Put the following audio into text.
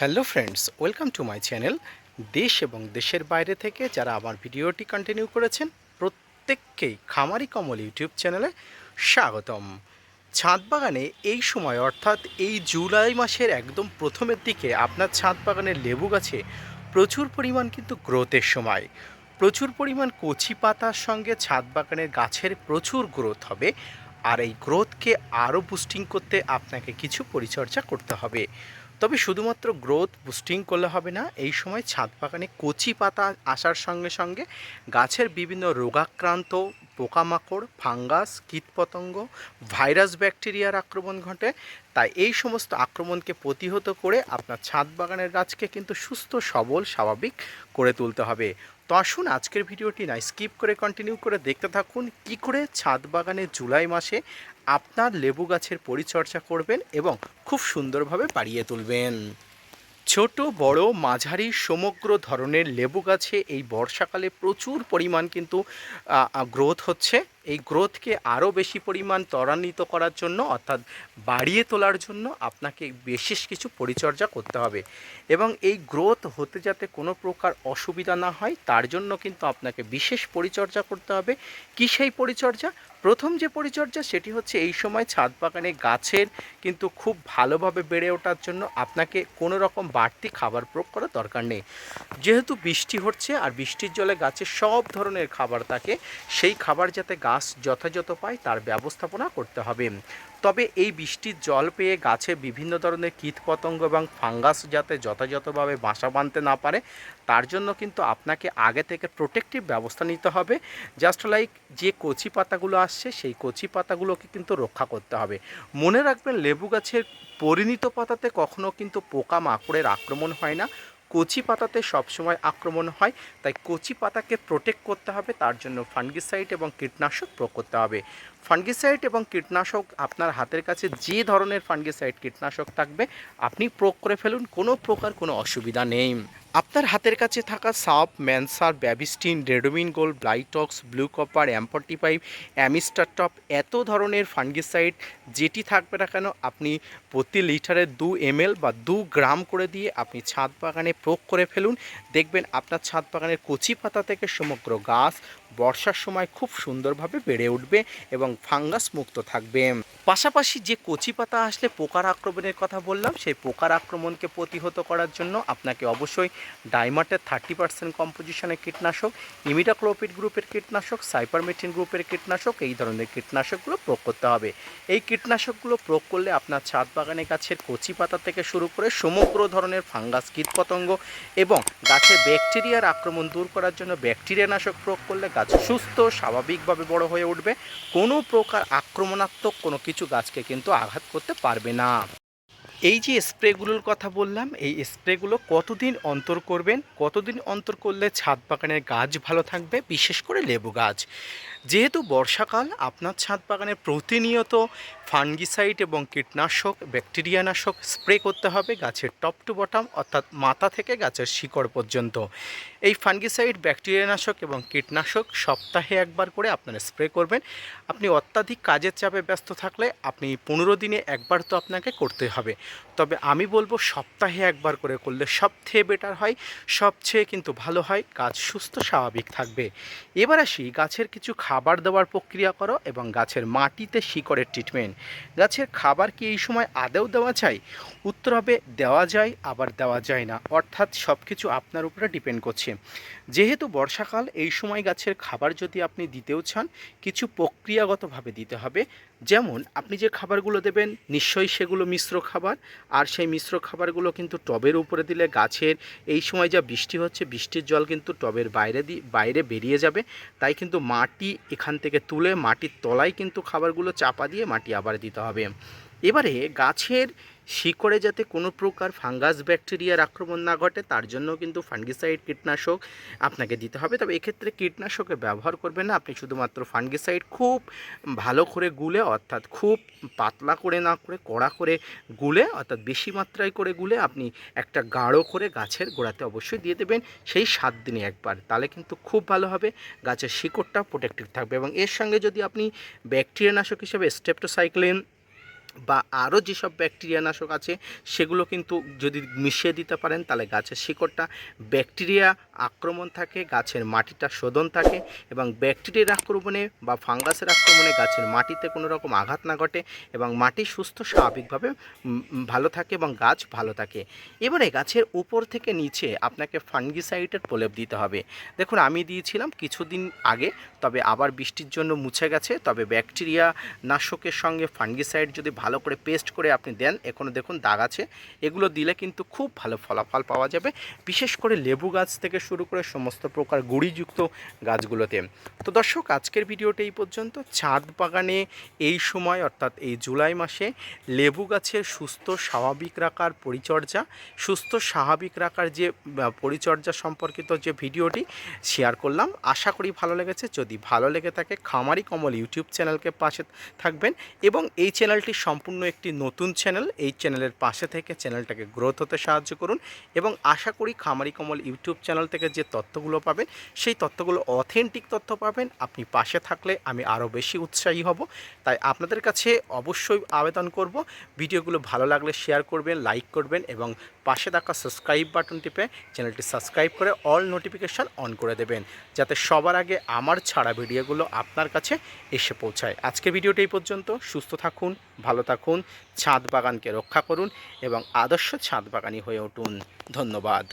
Hello friends, welcome to my channel দেশ এবং দেশের বাইরে থেকে যারা আমার ভিডিওটি কন্টিনিউ করেছেন, প্রত্যেককেই খামারি কমল ইউটিউব চ্যানেলে স্বাগতম। ছাদ বাগানে এই সময়, অর্থাৎ এই জুলাই মাসের একদম প্রথমের দিকে আপনার ছাদ বাগানের লেবু গাছে প্রচুর পরিমাণ কিন্তু গ্রোথের সময়। প্রচুর পরিমাণ কচি পাতার সঙ্গে ছাদ বাগানের গাছের প্রচুর গ্রোথ হবে আর এই গ্রোথকে আরও বুস্টিং করতে আপনাকে কিছু পরিচর্যা করতে হবে। তবে শুধুমাত্র গ্রোথ বুস্টিং করলে হবে না, এই সময় ছাদ বাগানে কচি পাতা আসার সঙ্গে সঙ্গে গাছের বিভিন্ন রোগাক্রান্ত পোকামাকড়, ফাঙ্গাস, কীটপতঙ্গ, ভাইরাস ব্যাকটেরিয়ার আক্রমণ ঘটে। তাই এই সমস্ত আক্রমণকে প্রতিহত করে আপনার ছাদ বাগানের গাছকে কিন্তু সুস্থ, সবল, স্বাভাবিক করে তুলতে হবে। তো আসুন আজকের ভিডিওটি না স্কিপ করে কন্টিনিউ করে দেখতে থাকুন কি করে ছাদ বাগানে জুলাই মাসে আপনার লেবু গাছের পরিচর্যা করবেন এবং খুব সুন্দরভাবে বাড়িয়ে তুলবেন। ছোট বড় মাঝারি সমগ্র ধরনের লেবু গাছে এই বর্ষাকালে প্রচুর পরিমাণ কিন্তু গ্রোথ হচ্ছে। এই গ্রোথকে আরও বেশি পরিমাণ ত্বরান্বিত করার জন্য, অর্থাৎ বাড়িয়ে তোলার জন্য আপনাকে বিশেষ কিছু পরিচর্যা করতে হবে। এবং এই গ্রোথ হতে যাতে কোনো প্রকার অসুবিধা না হয়, তার জন্য কিন্তু আপনাকে বিশেষ পরিচর্যা করতে হবে। কী সেই পরিচর্যা? প্রথম যে পরিচর্যা, সেটি হচ্ছে এই সময় ছাদ বাগানে গাছের কিন্তু খুব ভালোভাবে বেড়ে ওঠার জন্য আপনাকে কোনো রকম বাড়তি খাবার প্রয়োগ করার দরকার নেই। যেহেতু বৃষ্টি হচ্ছে, আর বৃষ্টির জলে গাছের সব ধরনের খাবার থাকে, সেই খাবার যাতে গাছ যথাযথ পায় তার ব্যবস্থাপনা করতে হবে। তবে এই বৃষ্টির জল পেয়ে গাছে বিভিন্ন ধরনের কীটপতঙ্গ এবং ফাঙ্গাস যাতে যথাযথভাবে বাসা বাঁধতে না পারে, তার জন্য কিন্তু আপনাকে আগে থেকে প্রোটেক্টিভ ব্যবস্থা নিতে হবে। জাস্ট লাইক যে কচি পাতাগুলো আসছে, সেই কচি পাতাগুলোকে কিন্তু রক্ষা করতে হবে। মনে রাখবেন, লেবু গাছের পরিণত পাতাতে কখনও কিন্তু পোকা মাকড়ের আক্রমণ হয় না। কচি পাতাতে সবসময় আক্রমণ হয়, তাই কচি পাতাকে প্রোটেক্ট করতে হবে, তার জন্য ফাঙ্গিসাইড এবং কীটনাশক প্রয়োগ করতে হবে। ফাঙ্গিসাইড এবং কীটনাশক আপনার হাতের কাছে যে ধরনের ফাঙ্গিসাইড কীটনাশক থাকবে, আপনি প্রয়োগ করে ফেলুন, কোনো প্রকার কোনো অসুবিধা নেই। আপনার হাতের কাছে থাকা সাপ ম্যানসার, Bavistin, Ridomil gold, Blitox, blue copper অ্যাম্পটি পাইপ অ্যামিস্টার টপ, এত ধরনের ফাঙ্গিসাইড যেটি থাকবে না কেন, আপনি প্রতি লিটারে দু এমএল বা দু গ্রাম করে দিয়ে আপনি ছাদ বাগানে প্রয়োগ করে ফেলুন। দেখবেন আপনার ছাদ বাগানের কচি পাতা থেকে সমগ্র গাছ বর্ষার সময় খুব সুন্দরভাবে বেড়ে উঠবে এবং ফাঙ্গাস মুক্ত থাকবে। পাশাপাশি যে কচি পাতা আসলে পোকার আক্রমণের কথা বললাম, সেই পোকার আক্রমণকে প্রতিহত করার জন্য আপনাকে অবশ্যই ডাইমাটের থার্টি পার্সেন্ট কম্পোজিশনের কীটনাশক ইমিডাক্লোপিড গ্রুপের কীটনাশক সাইপারমেটিন গ্রুপের কীটনাশক, এই ধরনের কীটনাশকগুলো প্রয়োগ করতে হবে। এই কীটনাশকগুলো প্রয়োগ করলে আপনার ছাদ বাগানে গাছের কচি পাতা থেকে শুরু করে সমগ্র ধরনের ফাঙ্গাস, কীটপতঙ্গ এবং গাছের ব্যাকটেরিয়ার আক্রমণ দূর করার জন্য ব্যাকটেরিয়া নাশক প্রয়োগ করলে গাছ সুস্থ, স্বাভাবিকভাবে বড় হয়ে উঠবে। কোনো প্রকার আক্রমণাত্মক কোনো কিছু গাছকে কিন্তু আঘাত করতে পারবে না। এই যে স্প্রেগুলোর কথা বললাম, এই স্প্রেগুলো কতদিন অন্তর করবেন? কতদিন অন্তর করলে ছাদ বাগানের গাছ ভালো থাকবে? বিশেষ করে লেবু গাছ। যেহেতু বর্ষাকাল, আপনার ছাদ বাগানে প্রতিনিয়ত ফাঙ্গিসাইড এবং কীটনাশক, ব্যাকটেরিয়ানাশক স্প্রে করতে হবে গাছের টপ টু বটম, অর্থাৎ মাথা থেকে গাছের শিকড় পর্যন্ত। এই ফাঙ্গিসাইড, ব্যাকটেরিয়ানাশক এবং কীটনাশক সপ্তাহে একবার করে আপনারা স্প্রে করবেন। আপনি অত্যাধিক কাজের চাপে ব্যস্ত থাকলে আপনি পনেরো দিনে একবার তো আপনাকে করতে হবে। তবে আমি বলব সপ্তাহে একবার করে করলে সবথেয়ে বেটার হয়, সবচেয়ে কিন্তু ভালো হয়, গাছ সুস্থ স্বাভাবিক থাকবে। এবার আসি গাছের কিছু খাবার দেওয়ার প্রক্রিয়া করো এবং গাছের মাটিতে শিকড়ের ট্রিটমেন্ট গাছের খাবার কি এই সময় আদেও দেওয়া যায়? উত্তর হবে, দেওয়া যায়, আবার দেওয়া যায় না। অর্থাৎ সব কিছু আপনার উপরে ডিপেন্ড করছে। যেহেতু বর্ষাকাল, এই সময় গাছের খাবার যদি আপনি দিতেও চান, কিছু প্রক্রিয়াগতভাবে দিতে হবে। যেমন, আপনি যে খাবারগুলো দেবেন, নিশ্চয়ই সেগুলো মিশ্র খাবার। আর সেই মিশ্র খাবারগুলো কিন্তু টবের উপরে দিলে গাছের, এই সময় যা বৃষ্টি হচ্ছে, বৃষ্টির জল কিন্তু টবের বাইরে দি, বাইরে বেরিয়ে যাবে। তাই কিন্তু মাটি এখান থেকে তুলে মাটির তলায় কিন্তু খাবারগুলো চাপা দিয়ে মাটি আবার দিতে হবে। এবারে গাছের শিকড়ে যাতে কোনো প্রকার ফাঙ্গাস ব্যাকটেরিয়ার আক্রমণ না ঘটে, তার জন্য কিন্তু ফাঙ্গিসাইড কীটনাশক আপনাকে দিতে হবে। তবে এক্ষেত্রে কীটনাশকের ব্যবহার করবেন না। আপনি শুধুমাত্র ফাঙ্গিসাইড খুব ভালো করে গুলে, অর্থাৎ খুব পাতলা করে না করে, কড়া করে গুলে, অর্থাৎ বেশি মাত্রায় করে গুলে আপনি একটা গাঢ় করে গাছের গোড়াতে অবশ্যই দিয়ে দেবেন সেই সাত দিনে একবার। তাহলে কিন্তু খুব ভালো হবে, গাছের শিকড়টা প্রোটেক্টিভ থাকবে। এবং এর সঙ্গে যদি আপনি ব্যাকটেরিয়া নাশক হিসেবে স্টেপটোসাইক্লিন বা আরও যেসব ব্যাকটেরিয়া নাশক আছে, সেগুলো কিন্তু যদি মিশিয়ে দিতে পারেন, তাহলে গাছের শিকড়টা ব্যাকটেরিয়া আক্রমণ থাকে, গাছের মাটিটা শোধন থাকে এবং ব্যাকটেরিয়ার আক্রমণে বা ফাঙ্গাসের আক্রমণে গাছের মাটিতে কোনো রকম আঘাত না ঘটে এবং মাটি সুস্থ, স্বাভাবিকভাবে ভালো থাকে এবং গাছ ভালো থাকে। এবারে গাছের উপর থেকে নিচে আপনাকে ফাঙ্গিসাইডের প্রলেপ দিতে হবে। দেখুন, আমি দিয়েছিলাম কিছুদিন আগে, তবে আবার বৃষ্টির জন্য মুছে গেছে, তবে ব্যাকটেরিয়া নাশকের সঙ্গে ফাঙ্গিসাইড যদি করে পেস্ট করে আপনি দেন। এখনও দেখুন দাগ আছে। এগুলো দিলে কিন্তু খুব ভালো ফলাফল পাওয়া যাবে। বিশেষ করে লেবু গাছ থেকে শুরু করে সমস্ত প্রকার গুঁড়িযুক্ত গাছগুলোতে। তো দর্শক, আজকের ভিডিওটা এই পর্যন্ত। ছাদ বাগানে এই সময়, অর্থাৎ এই জুলাই মাসে লেবু গাছের সুস্থ, স্বাভাবিক রাখার পরিচর্যা, সুস্থ, স্বাভাবিক রাখার যে পরিচর্যা সম্পর্কিত যে ভিডিওটি শেয়ার করলাম। আশা করি ভালো লেগেছে। যদি ভালো লেগে থাকে, খামারি কমল ইউটিউব চ্যানেলকে পাশে থাকবেন এবং এই চ্যানেলটি সম্পূর্ণ একটি নতুন চ্যানেল, এই চ্যানেলের পাশে থেকে চ্যানেলটাকে গ্রোথ হতে সাহায্য করুন এবং আশা করি খামারি কমল ইউটিউব চ্যানেল থেকে যে তথ্যগুলো পাবেন, সেই তথ্যগুলো অথেন্টিক তথ্য পাবেন। আপনি পাশে থাকলে আমি আরও বেশি উৎসাহী হব। তাই আপনাদের কাছে অবশ্যই আবেদন করব। ভিডিওগুলো ভালো লাগলে শেয়ার করবেন লাইক করবেন এবং পাশে থাকা সাবস্ক্রাইব বাটন টিপে চ্যানেলটি সাবস্ক্রাইব করে অল নোটিফিকেশান অন করে দেবেন, যাতে সবার আগে আমার ছাড়া ভিডিওগুলো আপনার কাছে এসে পৌঁছায়। আজকে ভিডিওটি এই পর্যন্ত। সুস্থ থাকুন, ভালো থাকুন ছাদ বাগানকে রক্ষা করুন এবং আদর্শ ছাদ বাগানি হয়ে উঠুন। ধন্যবাদ।